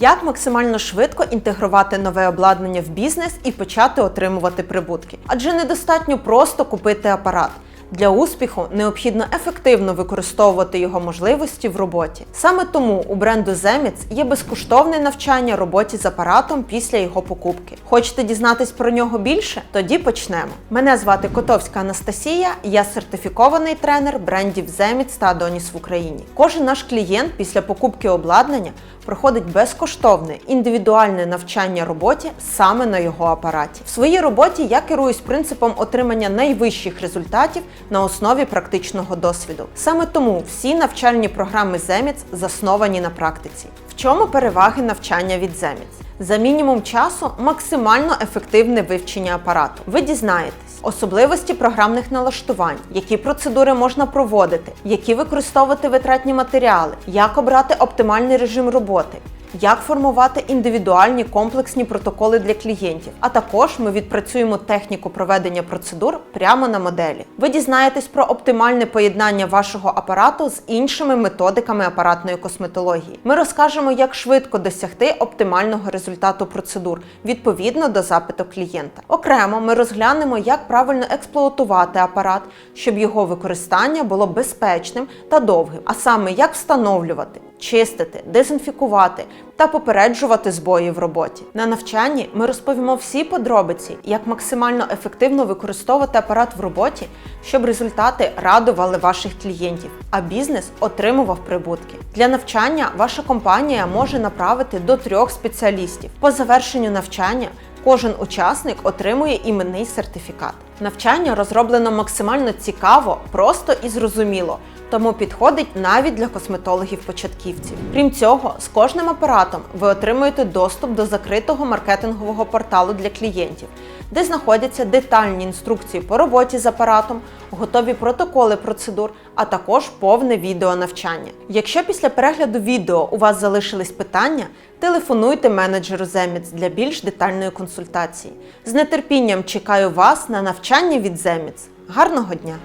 Як максимально швидко інтегрувати нове обладнання в бізнес і почати отримувати прибутки? Адже недостатньо просто купити апарат. Для успіху необхідно ефективно використовувати його можливості в роботі. Саме тому у бренду Zemits є безкоштовне навчання роботі з апаратом після його покупки. Хочете дізнатись про нього більше? Тоді почнемо. Мене звати Котовська Анастасія, я сертифікований тренер брендів Zemits та Adonis в Україні. Кожен наш клієнт після покупки обладнання проходить безкоштовне індивідуальне навчання роботі саме на його апараті. В своїй роботі я керуюсь принципом отримання найвищих результатів на основі практичного досвіду. Саме тому всі навчальні програми Zemits засновані на практиці. В чому переваги навчання від Zemits? За мінімум часу максимально ефективне вивчення апарату. Ви дізнаєтесь особливості програмних налаштувань, які процедури можна проводити, які використовувати витратні матеріали, як обрати оптимальний режим роботи. Як формувати індивідуальні комплексні протоколи для клієнтів, а також ми відпрацюємо техніку проведення процедур прямо на моделі. Ви дізнаєтесь про оптимальне поєднання вашого апарату з іншими методиками апаратної косметології. Ми розкажемо, як швидко досягти оптимального результату процедур відповідно до запиту клієнта. Окремо ми розглянемо, як правильно експлуатувати апарат, щоб його використання було безпечним та довгим, а саме як встановлювати чистити, дезінфікувати та попереджувати збої в роботі. На навчанні ми розповімо всі подробиці, як максимально ефективно використовувати апарат в роботі, щоб результати радували ваших клієнтів, а бізнес отримував прибутки. Для навчання ваша компанія може направити до трьох спеціалістів. По завершенню навчання Кожен учасник отримує іменний сертифікат. Навчання розроблено максимально цікаво, просто і зрозуміло, тому підходить навіть для косметологів-початківців. Крім цього, з кожним апаратом ви отримуєте доступ до закритого маркетингового порталу для клієнтів, де знаходяться детальні інструкції по роботі з апаратом, готові протоколи процедур, а також повне відео навчання. Якщо після перегляду відео у вас залишились питання, телефонуйте менеджеру Zemits для більш детальної консультації. З нетерпінням чекаю вас на навчання від Zemits. Гарного дня!